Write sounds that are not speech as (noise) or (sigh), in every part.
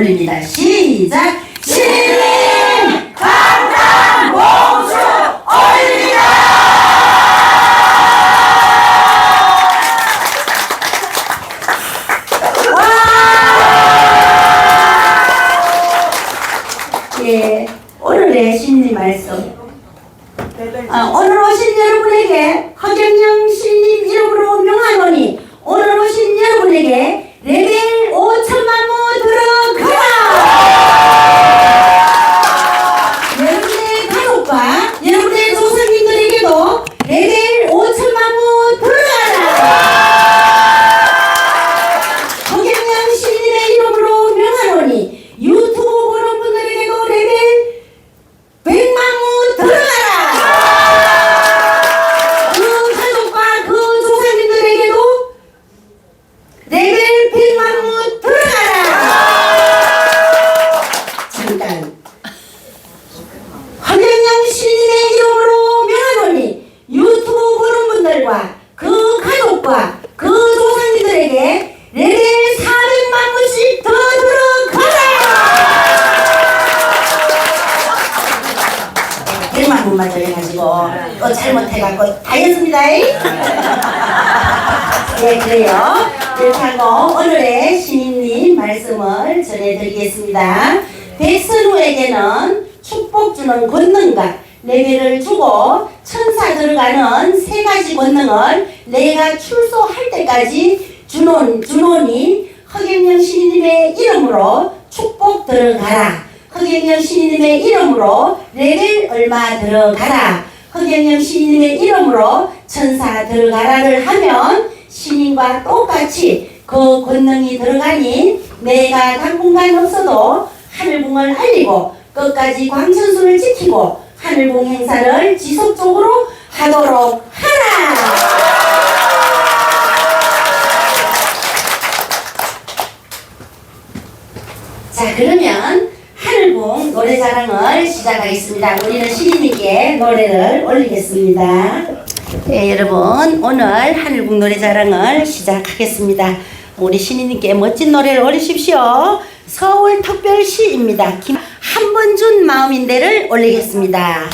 강타봉축 올립니다. 시작! 신인님 강타봉축 올립니다! 와! 예, 오늘의 신님 말씀. 아, 오늘 오신 여러분에게 허경영 신님 이름으로 명하노니 오늘 오신 여러분에게 레벨 5천만 무 들어가라! 여러분의 가족과 여러분의 조상님들에게도 레벨 5천만 무 들어가라! 허경영 신님의 이름으로 명하노니 유튜브 보는 분들에게도 레벨 100만 무 들어가라! 그 가족과 그 조상님들에게도 레벨 100만 무 들어가라! 잠깐. 황영영 신인의 이름으로 명하노니 유튜브 보는 분들과 그 가족과 그 조상님들에게 레벨 400만 무씩 더 들어가라! 100만 분만 들어가지고 또 잘못해갖고 다 했습니다. 네, 그래요. 이렇게 하고 오늘의 신인님 말씀을 전해드리겠습니다. 백선우에게는 축복 주는 권능과 레벨을 주고 천사 들어가는 세 가지 권능을 내가 출소할 때까지 주논, 주논이 허경영 신인님의 이름으로 축복 들어가라. 허경영 신인님의 이름으로 레벨 얼마 들어가라. 허경영 신인님의 이름으로 천사 들어가라를 하면 신인과 똑같이 그 권능이 들어가니 내가 당분간 없어도 하늘궁을 알리고 끝까지 광천수를 지키고 하늘궁 행사를 지속적으로 하도록 하라. 자 그러면 하늘궁 노래 자랑을 시작하겠습니다. 우리는 시인님께 노래를 올리겠습니다. 네 여러분 오늘 하늘궁 노래 자랑을 시작하겠습니다. 우리 신인님께 멋진 노래를 올리십시오. 서울특별시입니다. 김 한 번 준 마음인데를 올리겠습니다.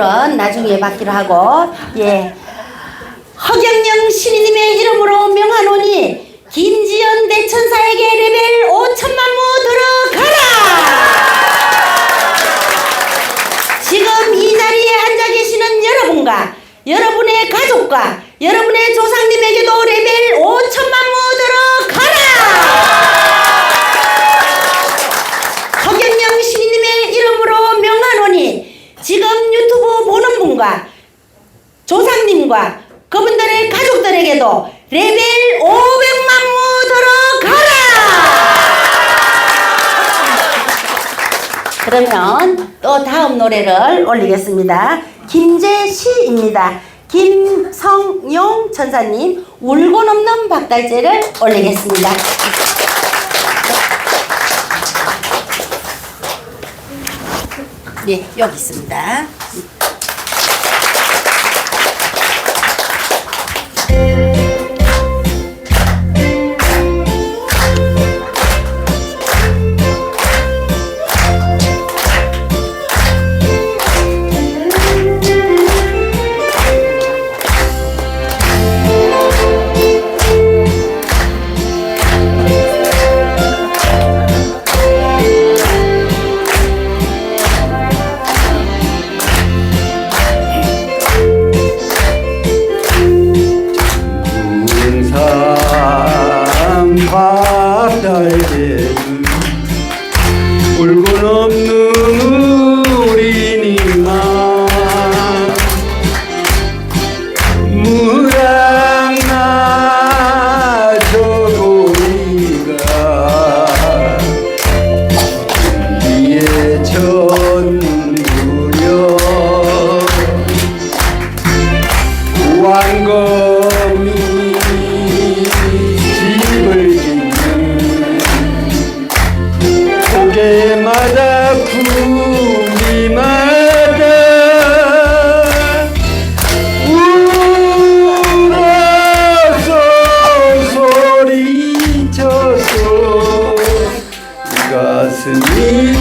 선물은 나중에 받기로 하고 예. 허경영 신인님의 이름으로 명하노니 김지연 대천사에게 레벨 5천만 무 들어가라! 지금 이 자리에 앉아 계시는 여러분과 여러분의 가족과 여러분의 조상님에게도 레벨 5천만 무 들어가라! 여러분과 조상님과 그분들의 가족들에게도 레벨 500만 무 들어가라! 그러면 또 다음 노래를 올리겠습니다. 김재 시입니다. 김성용 천사님 울고 넘는 박달재를 올리겠습니다. 네, 여기 있습니다. What I did.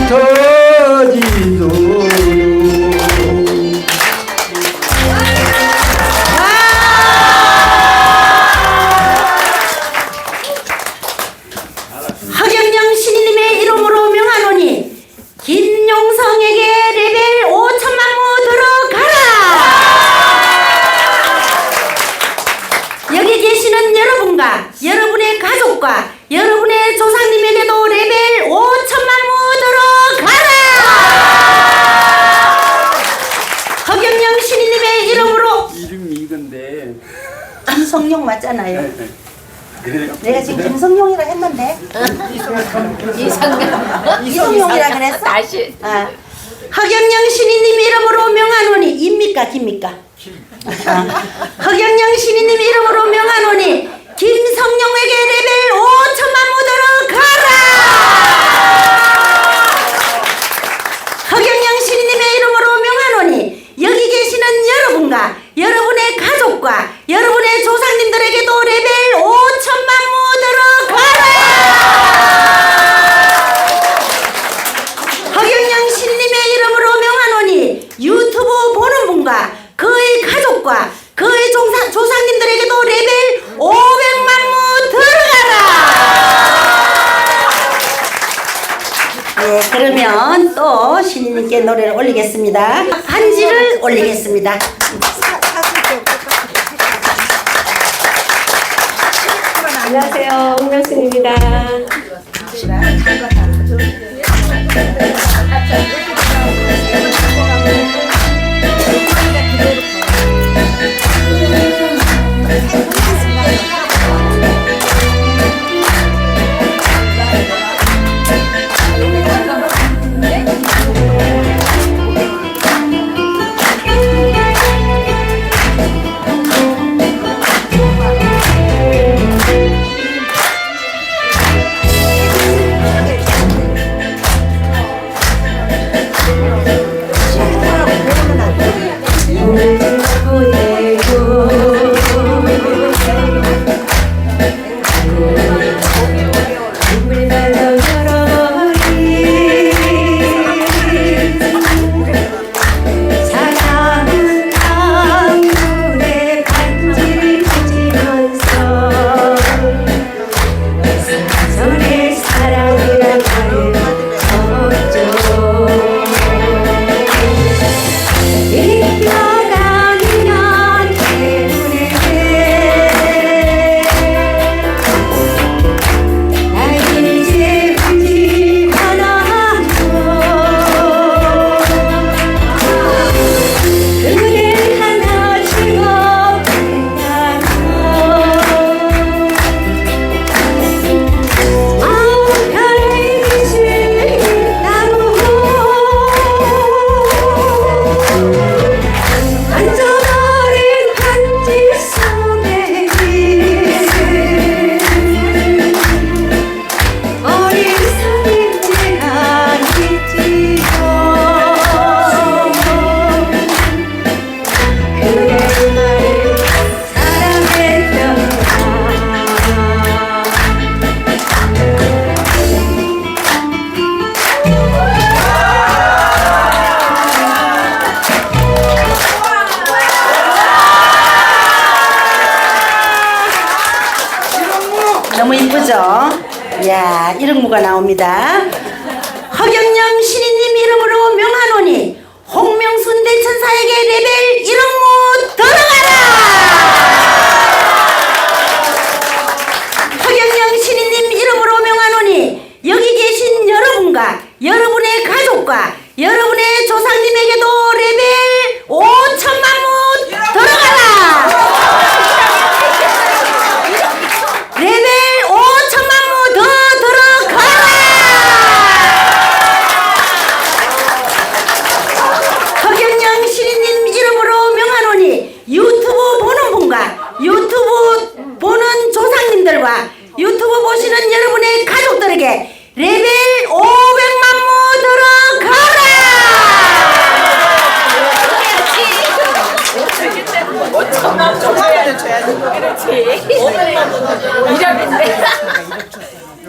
todo 길입니까 깁니까? 아. 흑영영 신인님 이름으로 명하노니 김성령에게 레벨 올리겠습니다. 안녕하세요. 홍명순입니다.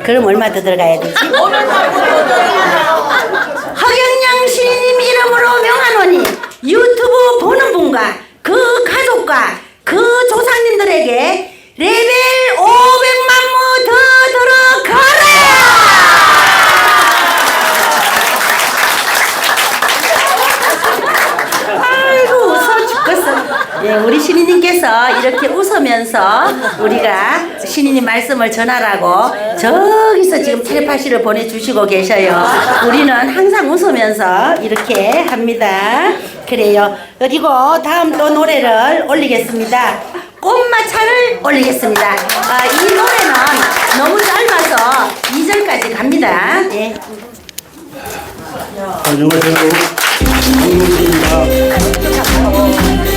그럼 얼마 더 들어가야 되지? 허경영 시인님 이름으로 명하노니 유튜브 보는 분과 그 가족과 그 조상님들에게 레벨 500만 무더 들어가라! 아이고 웃어 죽겠어. 예, 우리 신이님께서 이렇게 웃으면서 우리가 신이님 말씀을 전하라고 저기서 지금 텔레파시를 보내주시고 계셔요. 우리는 항상 웃으면서 이렇게 합니다. 그래요. 그리고 다음 또 노래를 올리겠습니다. 꽃마차를 올리겠습니다. 아, 이 노래는 너무 짧아서 2절까지 갑니다. 예. 안녕하세요.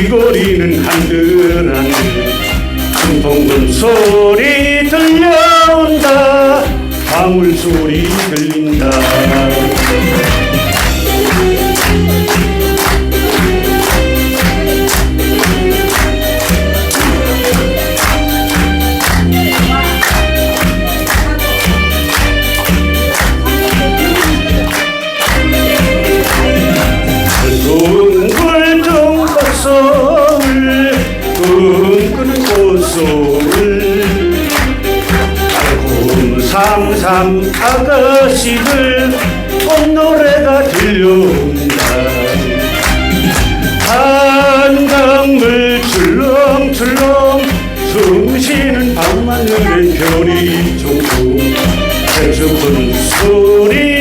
귀걸이는 한들한들 금통금 소리 들려온다. 방울 소리 들린다 달콤삼삼 아가씨들 꽃노래가 들려온다. 한강물 출렁출렁 숨쉬는 밤하늘엔 별이 종종 해주는 소리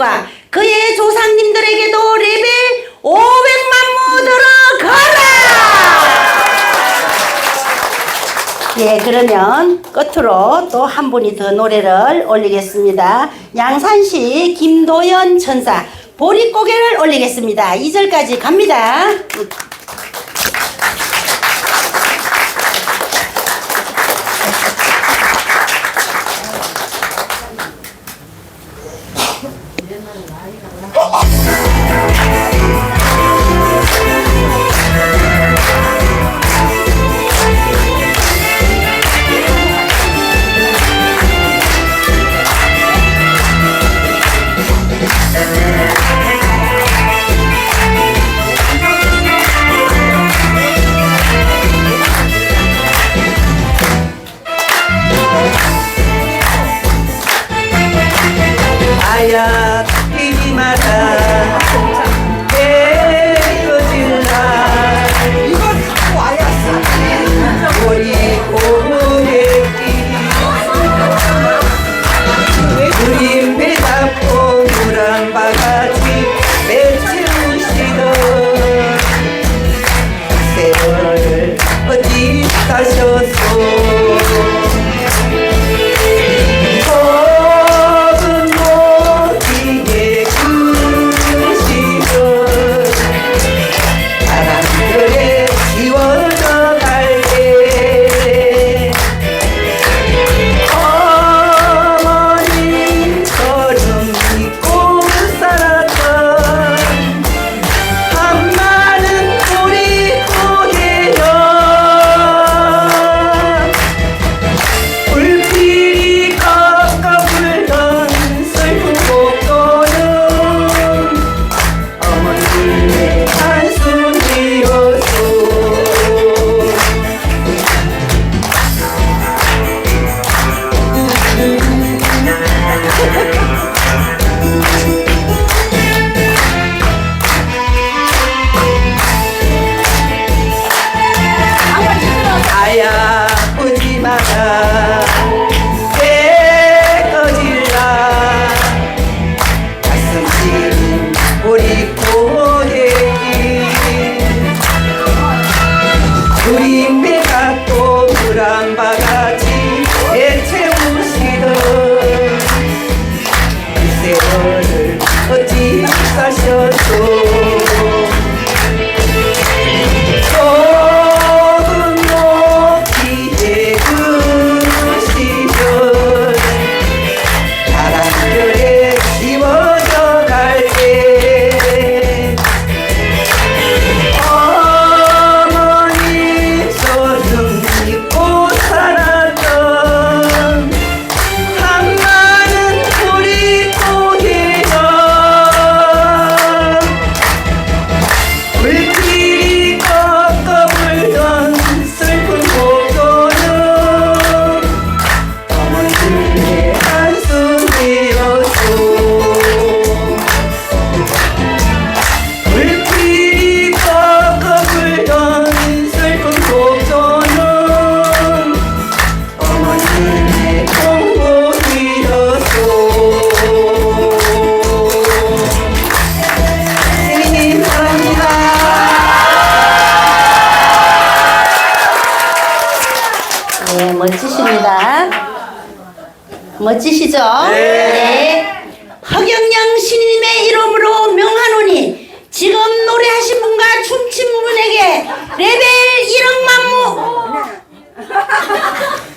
가족과 그의 조상님들에게도 레벨 500만 무 들어가라! 예, 그러면 끝으로 또 한 분이 더 노래를 올리겠습니다. 양산시 김도연 천사 보릿고개를 올리겠습니다. 2절까지 갑니다.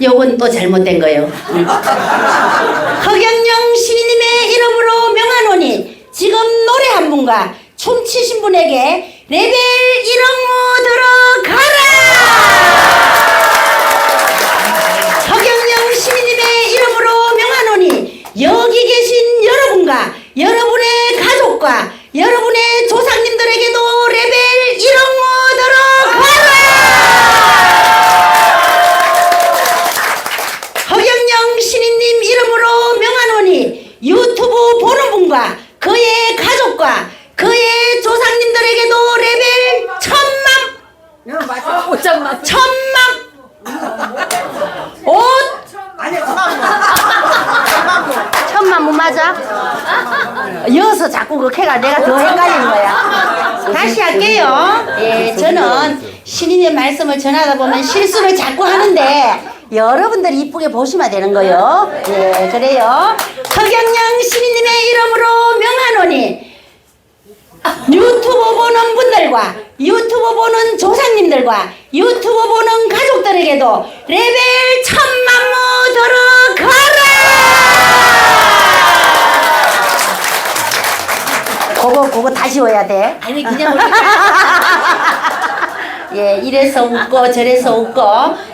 요건 또 잘못된 거예요. 응. 허경영 신님의 이름으로 명하노니 지금 노래 한 분과 춤추신 분에게 레벨 1억 무 들어가라! 서경영 시민님의 이름으로 명하노니 여기 계신 여러분과 여러분의 가족과 여러분의 조상님들에게도 레벨 1억 들어가라! 허경영 신인님 이름으로 명하노니 유튜브 보는 분과 그의 가족과 그의 조상님들에게도 레벨 천만 오장만 천만 옷 천만 뭐 맞아? 이어서 자꾸 그 캐가 내가 더 헷갈리는 거야. 다시 할게요. 예, 저는 신인의 말씀을 전하다 보면 실수를 자꾸 하는데 여러분들이 이쁘게 보시면 되는 거요. 예, 그래요. 서경영 신인님의 이름으로 명하노니 유튜브 보는 분들과 유튜브 보는 조상님들과 유튜브 보는 가족들에게도 레벨 천만무 들어가라! 그거 그거 다시 외야 돼. 아니 그냥 (laughs) 예, 이래서 웃고 저래서 웃고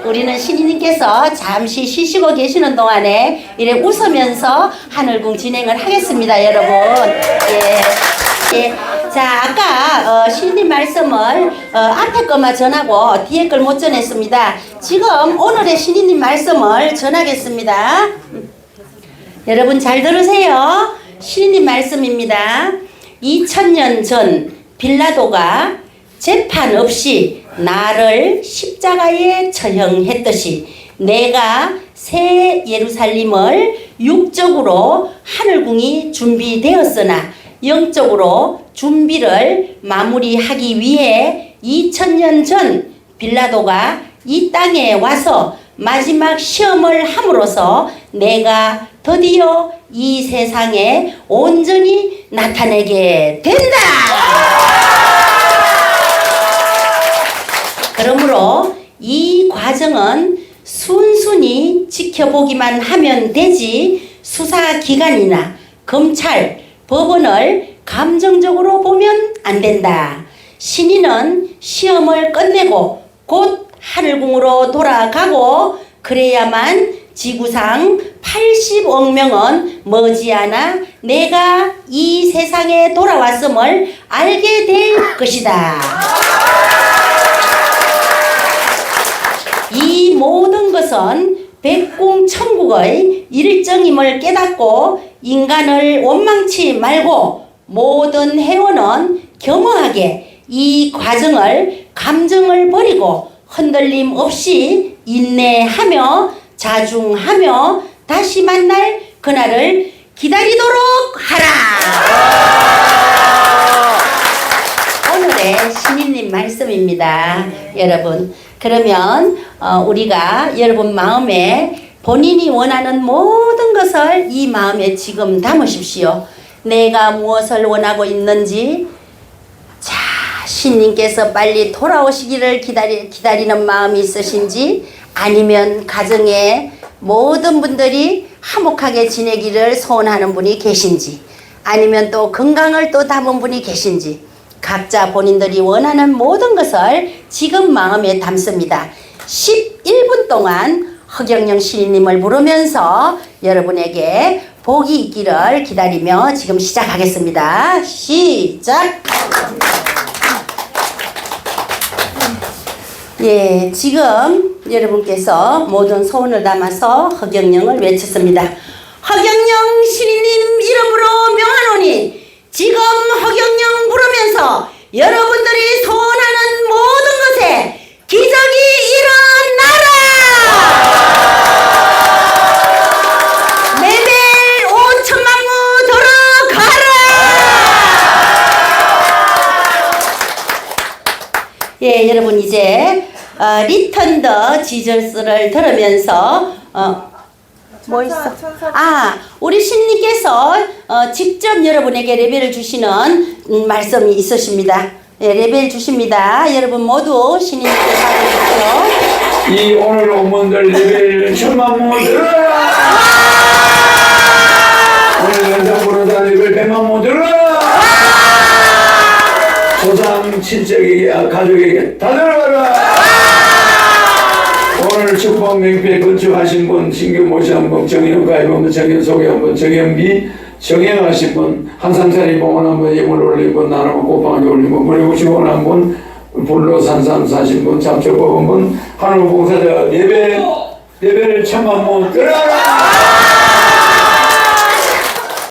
우리는 신이님께서 잠시 쉬시고 계시는 동안에 이래 웃으면서 하늘궁 진행을 하겠습니다, 여러분. 예. 예. 자, 아까 어, 신님 말씀을 어, 앞에 것만 전하고 뒤에 걸 못 전했습니다. 지금 오늘의 신이님 말씀을 전하겠습니다. 여러분 잘 들으세요. 신님 말씀입니다. 2000년 전 빌라도가 재판 없이 나를 십자가에 처형했듯이 내가 새 예루살림을 육적으로 하늘궁이 준비되었으나 영적으로 준비를 마무리하기 위해 2000년 전 빌라도가 이 땅에 와서 마지막 시험을 함으로써 내가 드디어 이 세상에 온전히 나타내게 된다. 그러므로 이 과정은 순순히 지켜보기만 하면 되지 수사기관이나 검찰, 법원을 감정적으로 보면 안 된다. 신인은 시험을 끝내고 곧 하늘궁으로 돌아가고 그래야만 지구상 80억 명은 머지않아 내가 이 세상에 돌아왔음을 알게 될 것이다. 이 모든 것은 백공천국의 일정임을 깨닫고 인간을 원망치 말고 모든 회원은 겸허하게 이 과정을 감정을 버리고 흔들림 없이 인내하며 자중하며 다시 만날 그날을 기다리도록 하라. 오늘의 신인님 말씀입니다. 여러분. 그러면 어, 우리가 여러분 마음에 본인이 원하는 모든 것을 이 마음에 지금 담으십시오. 내가 무엇을 원하고 있는지 자, 신님께서 빨리 돌아오시기를 기다리, 기다리는 마음이 있으신지 아니면 가정에 모든 분들이 화목하게 지내기를 소원하는 분이 계신지 아니면 또 건강을 또 담은 분이 계신지 각자 본인들이 원하는 모든 것을 지금 마음에 담습니다. 11분 동안 허경영 신님을 부르면서 여러분에게 복이 있기를 기다리며 지금 시작하겠습니다. 시작! 예, 지금 여러분께서 모든 소원을 담아서 허경영을 외쳤습니다. 허경영 신이님 이름으로 명하노니 지금 허경영 부르면서 여러분들이 소원하는 모든 것에 기적이 일어나라! 레벨 5천만 무 들어가라! 예, 여러분 이제 어, 리턴 더 지저스를 들으면서 어, 뭐 있어? 아, 우리 신님께서 어, 직접 여러분에게 레벨을 주시는 음, 말씀이 있으십니다. 예, 레벨 주십니다. 여러분 모두 신님께 받으십시오. 이 오늘 온분들 레벨 천만 모 들어라 오늘 연상보다 레벨 백만 모들어라 조상 친척에게 아, 가족에게 다 들어가라! 오늘 축복 명패 건축하신 분 신규 모시 한 분 정현 가입한 정현 소개 한 분 정현비 정현하신 분 한상산이 봉헌 한 분 예물 올린 분 나눔 꽃방울 올린 분 물에 우시원한 분 불로 산산 사신 분 잡초 뽑은 분 하늘 봉사자 예배 예배를 천만 모 들어라